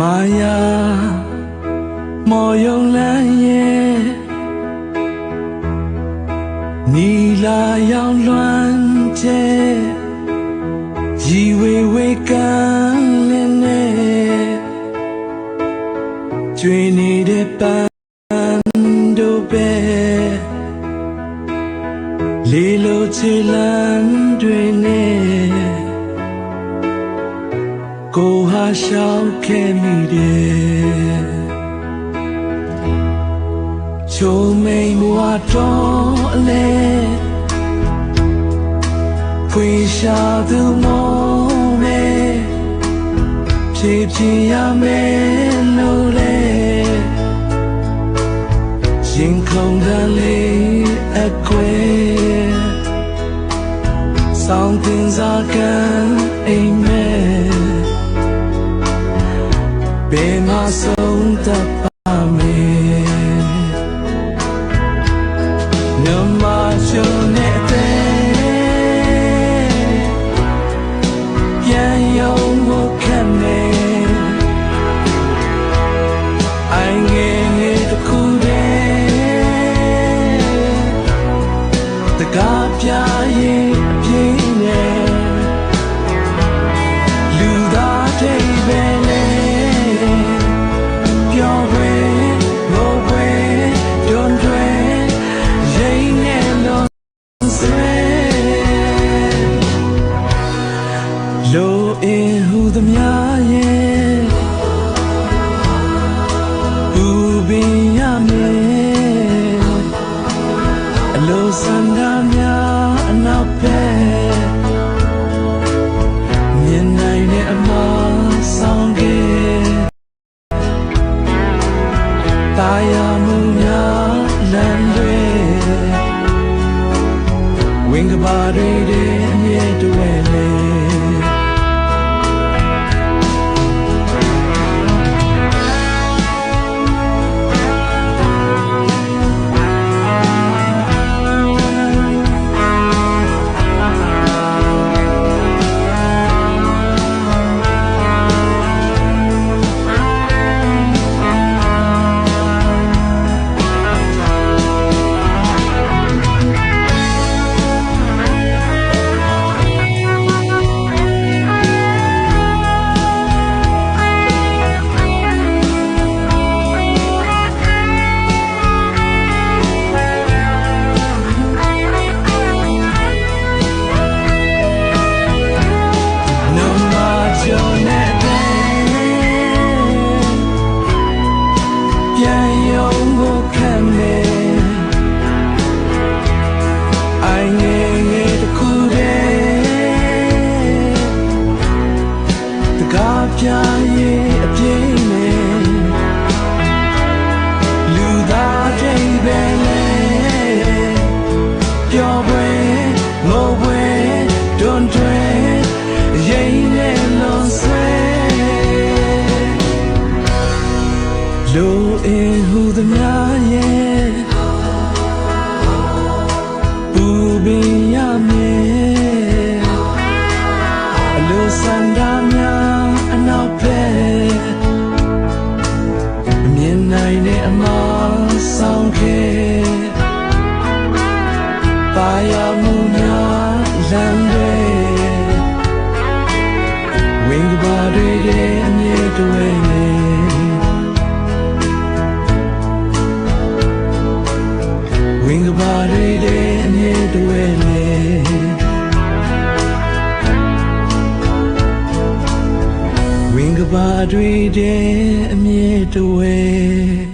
မာယာမော်ယုံလ န်းရဲ့နီလာရောင်လွှမ်းကျဲရီဝေဝေကန်းလင်းနဲ့ကျွေးနေတဲ့ပန်းတို့ပဲလေးလိုချီလန်းတွေနဲ့ကိုဟာရှောက်ခဲ့မိတယ် ချုံမိန်ဘဝတော်အလဲဖွေရှာသူမောမဲဖြည့်ဖြည့်ရမယ်လို့လဲရင်ခုန်တဲ့လေးအကွယ်ဆောင်းတင်စားကံအိမ်မဲဘယ်မှာဆုံးတတ် နမချုံ လိုအင်ဟူသမျှရဲ့ဘူပင်ရမယ်အလိုစန္ဒများအနောက်ပဲမြင်နိုင်တဲ့အမဆောင်ခဲ့တာယာမှု ကားပြရဲ့အပြင်းနဲ့လူသားတွေပဲလေပြောပွဲငိုပွဲတွန်တွဲရိမ့်နဲ့လုံးဆွဲလူအင်ဟူသမျှရဲ့ဘူပင်ရမယ်အလိုစန္ဒ ခဲ့ပါရမှုများလမ်းတွေဝင်းကပါတွေတဲ့အမြဲတဝဲနေဝင်းကပါတွေတဲ့အမြဲတဝဲနေဝင်းကပါတွေတဲ့အမြဲတဝဲ